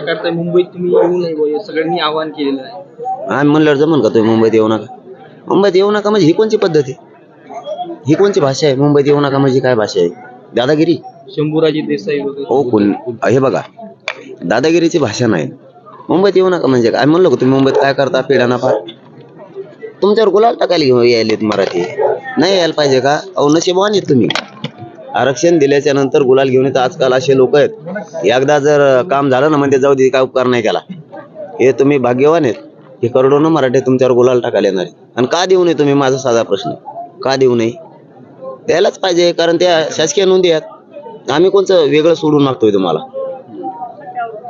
करताय मुंबईत तुम्ही येऊ नये बुवा, हे सगळ्यांनी आवाहन केलेलं आहे. आम्ही म्हणल्यावर जमन का तुम्ही मुंबईत येऊ नका? मुंबईत येऊ नका म्हणजे ही कोणची पद्धत आहे? ही कोणची भाषा आहे? मुंबईत येऊ नका म्हणजे काय भाषा आहे? दादागिरी? शंभूराजे देसाई वगैरे. हो कोण? हे बघा दादागिरीची भाषा नाही. मुंबईत येऊ नका म्हणजे काय? आम्ही म्हणलो का तुम्ही मुंबईत काय करता? पिढा नफा. तुमच्यावर गुलाल टाकायला घेऊन यायलेत मराठी. नाही यायला पाहिजे का? अहो नशिबवान आहेत तुम्ही. आरक्षण दिल्याच्या नंतर गुलाल घेऊन येतात. आजकाल असे लोक आहेत. एकदा जर काम झालं ना म्हणजे जाऊ दे काय उपकार नाही केला. हे तुम्ही भाग्यवान आहेत. हे करोडोनं मराठी तुमच्यावर गुलाल टाकायला येणार आहे आणि का देऊ नये तुम्ही? माझा साधा प्रश्न. का देऊ नये? द्यायलाच पाहिजे कारण त्या शासकीय नोंदी आहेत. आम्ही कोणचं वेगळं सोडून मागतोय तुम्हाला?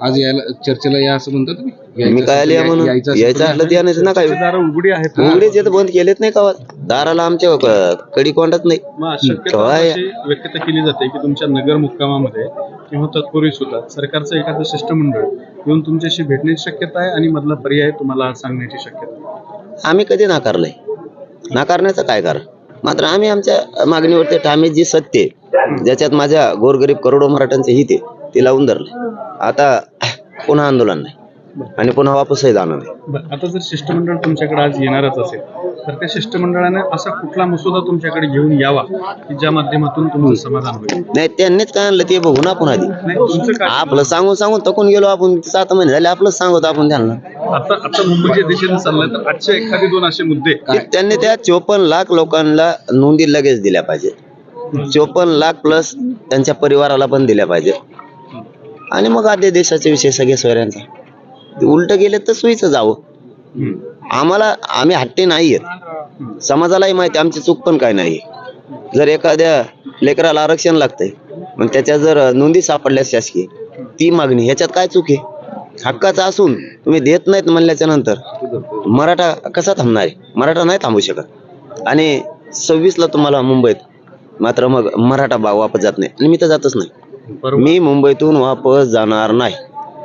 आज यायला चर्चेला या असं म्हणतात मी काय आले म्हणून? यायचं असलं ते आणायचं ना काय? दारं उघडी आहेत उघडीच येत बंद केलेत नाही का दाराला आमच्या क- कडी कोंडत नाही. मग शक्यता केव्हा या- अशी व्यक्त केली जाते की तुमच्या नगर मुक्कामामध्ये किंवा तत्पूर्वी सुद्धा सरकारचं एखादं शिष्टमंडळ येऊन तुमच्याशी भेटण्याची शक्यता आहे आणि मधला पर्याय तुम्हाला सांगण्याची शक्यता आहे. आम्ही कधी नाकारलंय? नाकारण्याचं काय कारण? मात्र आम्ही आमच्या मागणीवरती ठामे जी सत्य आहे, ज्याच्यात माझ्या गोरगरीब करोडो मराठ्यांचे हित आहे ते लावून धरले आता पुन्हा आंदोलन नाही. आणि पुन्हा वापसही जाणार बरं आता जर शिष्टमंडळ तुमच्याकडे आज येणारच असेल तर त्या शिष्टमंडळाने असा कुठला मसुदा तुमच्याकडे घेऊन यावा की ज्या माध्यमातून तुमचं समाधान होईल? नाही त्यांनीच काय आणलं ते बघू ना आपण आधी. नाही तुमचं काय? आपलं सांगून सांगून तकून गेलो आपण सात महिने झाले आपलंच सांगतो आपण त्यांना. आता आता मुंबईच्या दिशेने चाललंय तर आजचे एखादे दोन असे मुद्दे. की त्यांनी त्या चोपन्न लाख लोकांना नोंदी लगेच दिल्या पाहिजे चोपन्न लाख प्लस त्यांच्या परिवाराला पण दिल्या पाहिजे आणि मग आद्य देशाचे विषय सगळे सोयऱ्यांचा. उलट गेले तर सोयीचं जावं. आम्हाला आम्ही हट्टे नाही आहेत समाजालाही माहिती आमची चूक पण काय नाही. जर एखाद्या लेकराला आरक्षण लागतंय मग त्याच्या जर नोंदी सापडल्या शासकीय ती मागणी ह्याच्यात काय चूक आहे? हक्काचं असून तुम्ही देत नाहीत म्हणल्याच्या नंतर मराठा कसा थांबणार आहे? मराठा नाही थांबू शकत. आणि सव्वीसला तुम्हाला मुंबईत मात्र मग मराठा बा वापस जात नाही. आणि मी तर जातच नाही. मी मुंबईतून वापस जाणार नाही.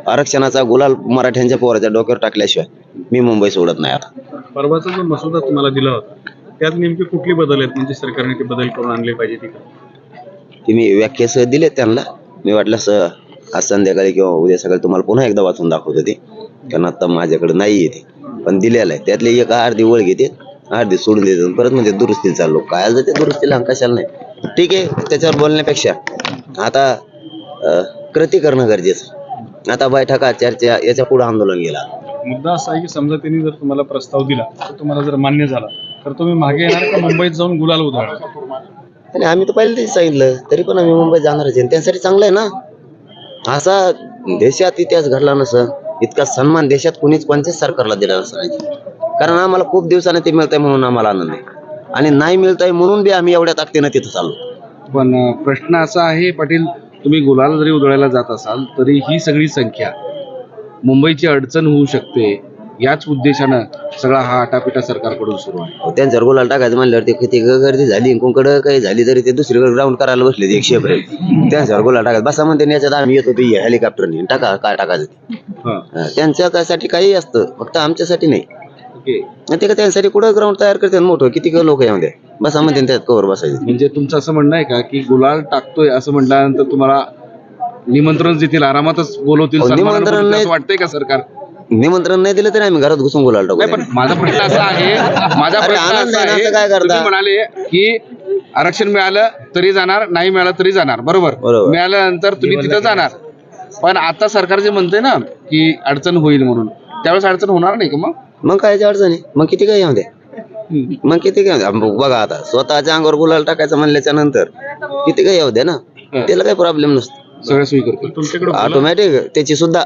आरक्षणाचा गुलाल मराठ्यांच्या पोराच्या डोक्यावर टाकल्याशिवाय मी मुंबई सोडत नाही आता. परवाचा जो मसुदा तुम्हाला दिला होता त्यात नेमके कुठले बदल आहेत? म्हणजे सरकारने ते बदल करून आणले पाहिजे ते ते मी व्याख्यासह दिले त्यांना. मी वाटल्यास आज संध्याकाळी किंवा उद्या सकाळी तुम्हाला पुन्हा एकदा वाचून दाखवतो ते. कारण आता माझ्याकडे नाही येते पण दिलेलं आहे. त्यातले एक अर्धी ओळ घेते अर्धी सोडून देते परत म्हणजे दुरुस्तीला चाललो काय आलं ते दुरुस्तीला आणि कशाला नाही. ठीक आहे त्याच्यावर बोलण्यापेक्षा. आता अं, कृती करणं गरजेचं आहे. आता बैठका चर्चा याच्यापुढे आंदोलन गेला. मुद्दा असा आहे की समजा त्यांनी जर तुम्हाला प्रस्ताव दिला तर तुम्हाला जर मान्य झाला तर तुम्ही मागे येणार का मुंबईत जाऊन गुलाल उधळणार? आणि आम्ही तर पहिले सांगितलं तरी पण आम्ही मुंबईत जाणारच आहे. त्यासाठी चांगलं आहे ना? असा देशात इतिहास घडला नसं इतका सन्मान देशात कोणीच कोणत्याच सरकारला दिला नसं कारण आम्हाला खूप दिवसाने ते मिळतंय म्हणून आम्हाला आनंद आहे. आणि नाही मिळतंय म्हणून बी आम्ही एवढ्या ताकदीनं तिथं चाललो. पण प्रश्न असा आहे पाटील तुम्ही गुलाल जरी उधळायला जात असाल तरी ही सगळी संख्या मुंबईची अडचण होऊ शकते याच उद्देशानं सगळा हा आटापिटा सरकारकडून सुरू आहे. त्यांच्यावर गुलाल टाकायचं म्हणल्यावर ते किती गर्दी झाली कोणकडं काही झाली तरी ते दुसरीकडे ग्राउंड करायला बसले ते एकशे पर्यंत त्यांच्यावर गुलाल टाकायचं बसा म्हणते याच्यात आम्ही येतो ते हेलिकॉप्टरने टाका काय टाकायचं त्यांच्यासाठी काही असतं फक्त आमच्यासाठी नाही. ओके. आणि ते का त्यांच्यासाठी कुठं ग्राउंड तयार करतात? मोठं किती लोक यामध्ये? बसा म्हणते त्यात कवर बसायचे. म्हणजे तुमचं असं म्हणणं आहे का की गुलाल टाकतोय असं म्हटल्यानंतर तुम्हाला निमंत्रण देतील आरामातच बोलवतील सन्मानानं निमंत्रण बोलवतील नाही. असं वाटतंय का सरकार? निमंत्रण नाही दिलं तरी आम्ही घरात घुसून गुलाल टाकू. नाही पण माझा प्रश्न असा आहे माझा अरे, प्रश्न आनंद असा आहे ना, आहे आता काय करता? तुम्ही म्हणाले की आरक्षण मिळालं तरी जाणार नाही मिळालं तरी जाणार बरोबर? बरोबर. मिळाल्यानंतर तुम्ही तिथं जाणार. पण आता सरकार जे म्हणते ना की अडचण होईल म्हणून त्यावेळेस अडचण होणार नाही का मग? मग काय याची अडचण आहे? मग किती काय येऊ द्या मग किती काय? बघा आता स्वतःच्या अंगावर गुलाल टाकायचं म्हणल्याच्या नंतर किती काय येऊ द्या ना? त्याला काही प्रॉब्लेम नसतो. सगळ्या सोयी करतो तुमच्याकडे ऑटोमॅटिक त्याची सुद्धा.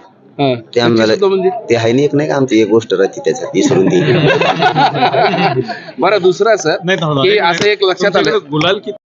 ते आम्हाला ते आहे नाही एक नाही का? आमची एक गोष्ट राहते त्याच्यात विसरून ती बरं दुसरं असं असं एक लक्षात आलं. गुलाल किती